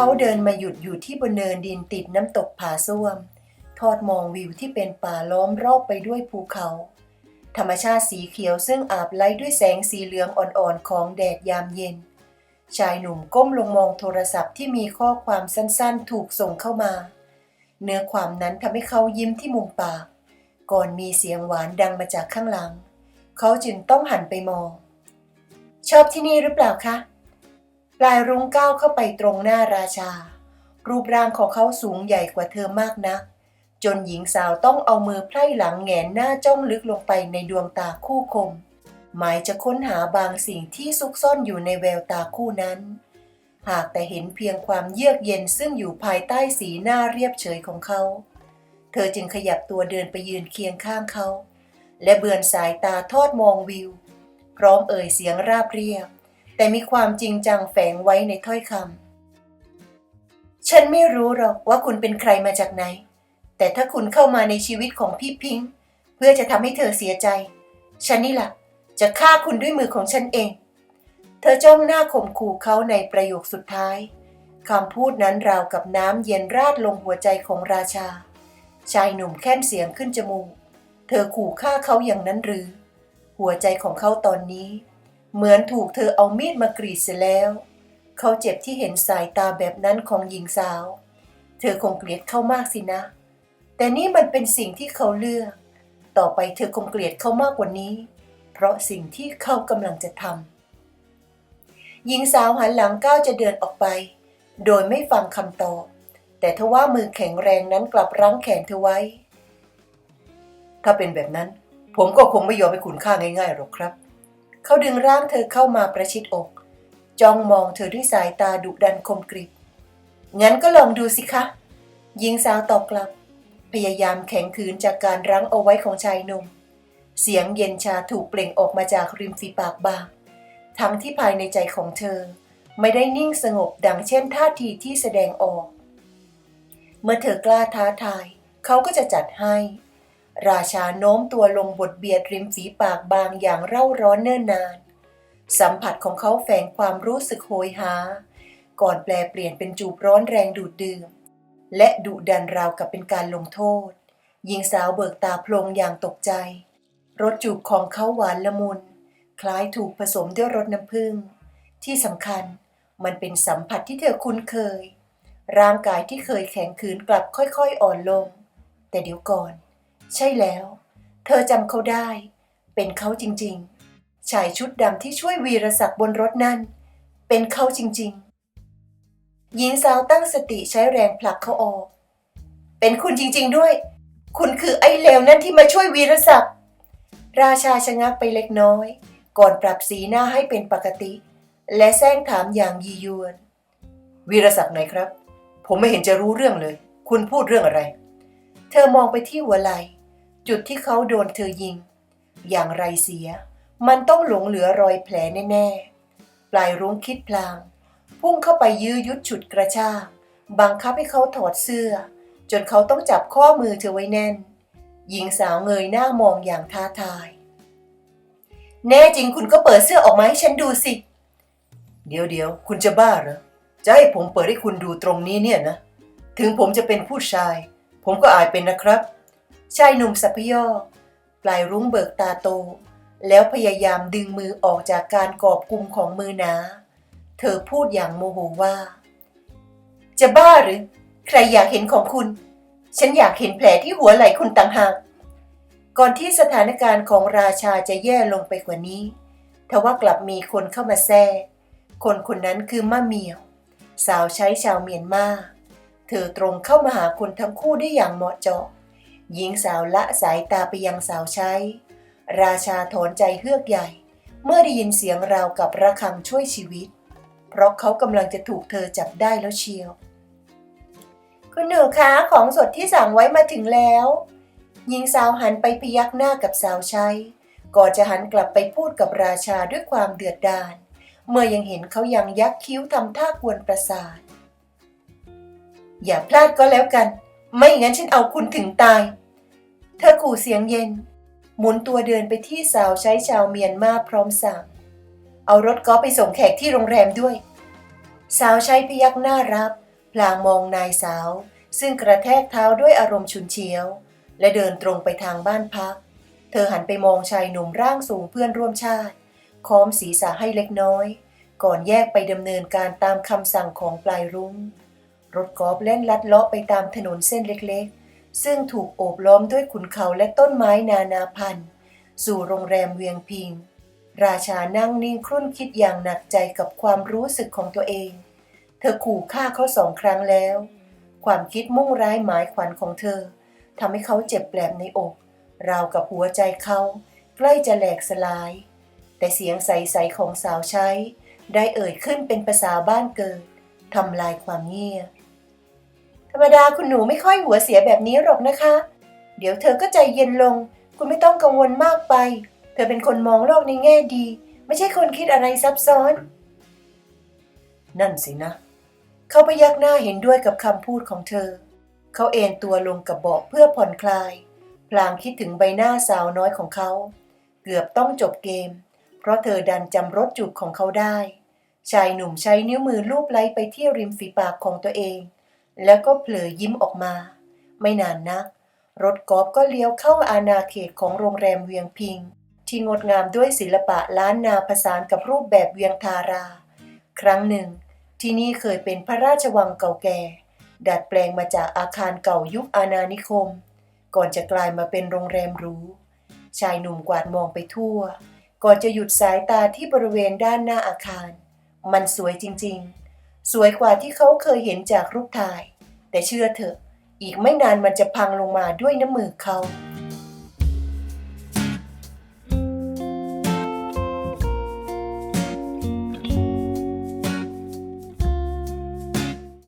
เขาเดินมาหยุดอยู่ที่บนเนินดินติดน้ำตกผาส้วม ทอดมองวิวที่เป็นป่าล้อมรอบไปด้วยภูเขา ธรรมชาติสีเขียวซึ่งอาบไล้ด้วยแสงสีเหลืองอ่อนๆของแดดยามเย็น ชายหนุ่มก้มลงมองโทรศัพท์ที่มีข้อความสั้นๆ ถูกส่งเข้ามา เนื้อความนั้นทำให้เขายิ้มที่มุมปาก ก่อนมีเสียงหวานดังมาจากข้างหลัง เขาจึงต้องหันไปมอง ชอบที่นี่หรือเปล่าคะ ลายรุ้งก้าวเข้าไปตรงหน้าราชา รูปร่างของเขาสูงใหญ่กว่าเธอมากนัก จนหญิงสาวต้องเอามือไพร่หลังแงนหน้าจ้องลึกลงไปในดวงตาคู่คม หมายจะค้นหาบางสิ่งที่ซุกซ่อนอยู่ในแววตาคู่นั้น หากแต่เห็นเพียงความเยือกเย็นซึ่งอยู่ภายใต้สีหน้าเรียบเฉยของเขา เธอจึงขยับตัวเดินไปยืนเคียงข้างเขา และเบือนสายตาทอดมองวิว พร้อมเอ่ยเสียงราบเรียบ แต่มีความจริงจังแฝงไว้ในถ้อยคำฉันไม่รู้หรอกว่าคุณเป็นใครมาจากไหน แต่ถ้าคุณเข้ามาในชีวิตของพี่พิงค์เพื่อจะทำให้เธอเสียใจ ฉันนี่แหละจะฆ่าคุณด้วยมือของฉันเอง เธอจ้องหน้าข่มขู่เขาในประโยคสุดท้ายคำพูดนั้นราวกับน้ำเย็นราดลงหัวใจของราชา ชายหนุ่มแค้นเสียงขึ้นจมูก เธอขู่ฆ่าเขาอย่างนั้นหรือ หัวใจของเขาตอนนี้ เหมือนถูกเธอเอามีดมากรีดเสียแล้ว เขาเจ็บที่เห็นสายตาแบบนั้นของหญิงสาว เธอคงเกลียดเขามากสินะ แต่นี่มันเป็นสิ่งที่เขาเลือก ต่อไปเธอคงเกลียดเขามากกว่านี้ เพราะสิ่งที่เขากำลังจะทำหญิงสาวหันหลังก้าวจะเดินออกไป โดยไม่ฟังคำตอบแต่ทว่ามือแข็งแรงนั้นกลับรั้งแขนเธอไว้ ถ้าเป็นแบบนั้น ผมก็คงไม่ยอมให้คุณฆ่าง่ายๆหรอกครับ เขาดึงร่างเธอเข้ามาประชิดอก จ้องมองเธอด้วยสายตาดุดันคมกริบ งั้นก็ลองดูสิคะ หญิงสาวตอบกลับ พยายามแข็งขืนจากการรั้งเอาไว้ของชายหนุ่ม เสียงเย็นชาถูกเปล่งออกมาจากริมฝีปากบาง ทั้งที่ภายในใจของเธอ ไม่ได้นิ่งสงบดังเช่นท่าทีที่แสดงออก เมื่อเธอกล้าท้าทาย เขาก็จะจัดให้ ราชาโน้มตัวลงบทเบียดริมฝีปากบางอย่างเร่าร้อนเนิ่นนาน สัมผัสของเขาแฝงความรู้สึกโหยหา ก่อนแปลเปลี่ยนเป็นจูบร้อนแรงดูดดื่ม และดุดันราวกับเป็นการลงโทษ หญิงสาวเบิกตาโพลงอย่างตกใจ รสจูบของเขาหวานละมุน คล้ายถูกผสมด้วยรสน้ำผึ้ง ที่สำคัญมันเป็นสัมผัสที่เธอคุ้นเคย ร่างกายที่เคยแข็งขืนกลับค่อยๆอ่อนลง แต่เดี๋ยวก่อน ใช่แล้ว เธอจำเขาได้ เป็นเขาจริงๆ ชายชุดดำที่ช่วยวีรศักดิ์บนรถนั่น เป็นเขาจริงๆ หญิงสาวตั้งสติใช้แรงผลักเขาออก เป็นคุณจริงๆด้วย คุณคือไอ้เลวนั่นที่มาช่วยวีรศักดิ์ ราชาชะงักไปเล็กน้อย ก่อนปรับสีหน้าให้เป็นปกติ และแซงถามอย่างยียวน วีรศักดิ์ไหนครับ ผมไม่เห็นจะรู้เรื่องเลย คุณพูดเรื่องอะไรเธอมองไปที่หัวไหล่ จุดที่เขาโดนเธอยิง อย่างไรเสีย มันต้องหลงเหลือรอยแผลแน่ๆ ปลายรุ้งคิดพลาง พุ่งเข้าไปยื้อยุดฉุดกระชากบังคับให้เขาถอดเสื้อ จนเขาต้องจับข้อมือเธอไว้แน่น หญิงสาวเงยหน้ามองอย่างท้าทาย แน่จริงคุณก็เปิดเสื้อออกมาให้ฉันดูสิ เดี๋ยวเดี๋ยวคุณจะบ้าเหรอ จะให้ผมเปิดให้คุณดูตรงนี้เนี่ยนะ ถึงผมจะเป็นผู้ชาย ผมก็อายเป็นนะครับ ชายหนุ่มสัพยอปลายรุ้งเบิกตาโต แล้วพยายามดึงมือออกจากการกอบกุมของมือหนา เธอพูดอย่างโมโหว่า จะบ้าหรือ ใครอยากเห็นของคุณ ฉันอยากเห็นแผลที่หัวไหล่คุณต่างหาก ก่อนที่สถานการณ์ของราชาจะแย่ลงไปกว่านี้ทว่ากลับมีคนเข้ามาแทรกคนคนนั้นคือมะเมียว สาวใช้ชาวเมียนมา เธอตรงเข้ามาหาคนทั้งคู่ได้อย่างเหมาะเจาะ หญิงสาวละสายตาไปยังสาวใช้ ราชาถอนใจเฮือกใหญ่ เมื่อได้ยินเสียงราวกับระฆังช่วยชีวิต เพราะเขากำลังจะถูกเธอจับได้แล้วเชียว คุณหนูคะของสดที่สั่งไว้มาถึงแล้ว หญิงสาวหันไปพยักหน้ากับสาวใช้ก่อนจะหันกลับไปพูดกับราชาด้วยความเดือดดาล เมื่อยังเห็นเขายังยักคิ้วทำท่ากวนประสาท อย่าพลาดก็แล้วกัน ไม่งั้นฉันเอาคุณถึงตาย เธอขู่เสียงเย็น หมุนตัวเดินไปที่สาวใช้ชาวเมียนมาพร้อมสั่งเอารถกอล์ฟไปส่งแขกที่โรงแรมด้วย สาวใช้พยักหน้ารับพลางมองนายสาว ซึ่งกระแทกเท้าด้วยอารมณ์ฉุนเฉียว และเดินตรงไปทางบ้านพัก เธอหันไปมองชายหนุ่มร่างสูงเพื่อนร่วมชาติค้อมศีรษะให้เล็กน้อย ก่อนแยกไปดำเนินการตามคำสั่งของปลายรุง้ง รถกอล์ฟเล่นลัดเลาะไปตามถนนเส้นเล็กๆ ซึ่งถูกโอบล้อมด้วยขุนเขาและต้นไม้นานาพันธุ์ สู่โรงแรมเวียงพิง ราชานั่งนิ่งครุ่นคิดอย่างหนักใจกับความรู้สึกของตัวเอง เธอขู่ฆ่าเขาสองครั้งแล้ว ความคิดมุ่งร้ายหมายขวัญของเธอทำให้เขาเจ็บแปลบในอก ราวกับหัวใจเขาใกล้จะแหลกสลาย แต่เสียงใสๆของสาวใช้ ได้เอ่ยขึ้นเป็นภาษาบ้านเกิดทำลายความเงียบ ดาคุณหนูไม่ค่อยหัวเสียแบบนี้หรอกนะคะ เดี๋ยวเธอก็ใจเย็นลง คุณไม่ต้องกังวลมากไป เธอเป็นคนมองโลกในแง่ดี ไม่ใช่คนคิดอะไรซับซ้อน นั่นสินะ เขาพยักหน้าเห็นด้วยกับคำพูดของเธอ เขาเอนตัวลงกับเบาะเพื่อผ่อนคลาย พลางคิดถึงใบหน้าสาวน้อยของเขา เกือบต้องจบเกม เพราะเธอดันจำรถจูบของเขาได้ ชายหนุ่มใช้นิ้วมือลูบไล้ไปที่ริมฝีปากของตัวเอง แล้วก็เผลอยิ้มออกมา ไม่นานนัก รถกอล์ฟก็เลี้ยวเข้าอาณาเขตของโรงแรมเวียงพิง ที่งดงามด้วยศิลปะล้านนาผสานกับรูปแบบเวียงทารา ครั้งหนึ่ง ที่นี่เคยเป็นพระราชวังเก่าแก่ ดัดแปลงมาจากอาคารเก่ายุคอาณานิคม ก่อนจะกลายมาเป็นโรงแรมหรูชายหนุ่มกวาดมองไปทั่ว ก่อนจะหยุดสายตาที่บริเวณด้านหน้าอาคาร มันสวยจริงๆ สวยกว่าที่เขาเคยเห็นจากรูปถ่าย แต่เชื่อเถอะ อีกไม่นานมันจะพังลงมาด้วยน้ำมือเขา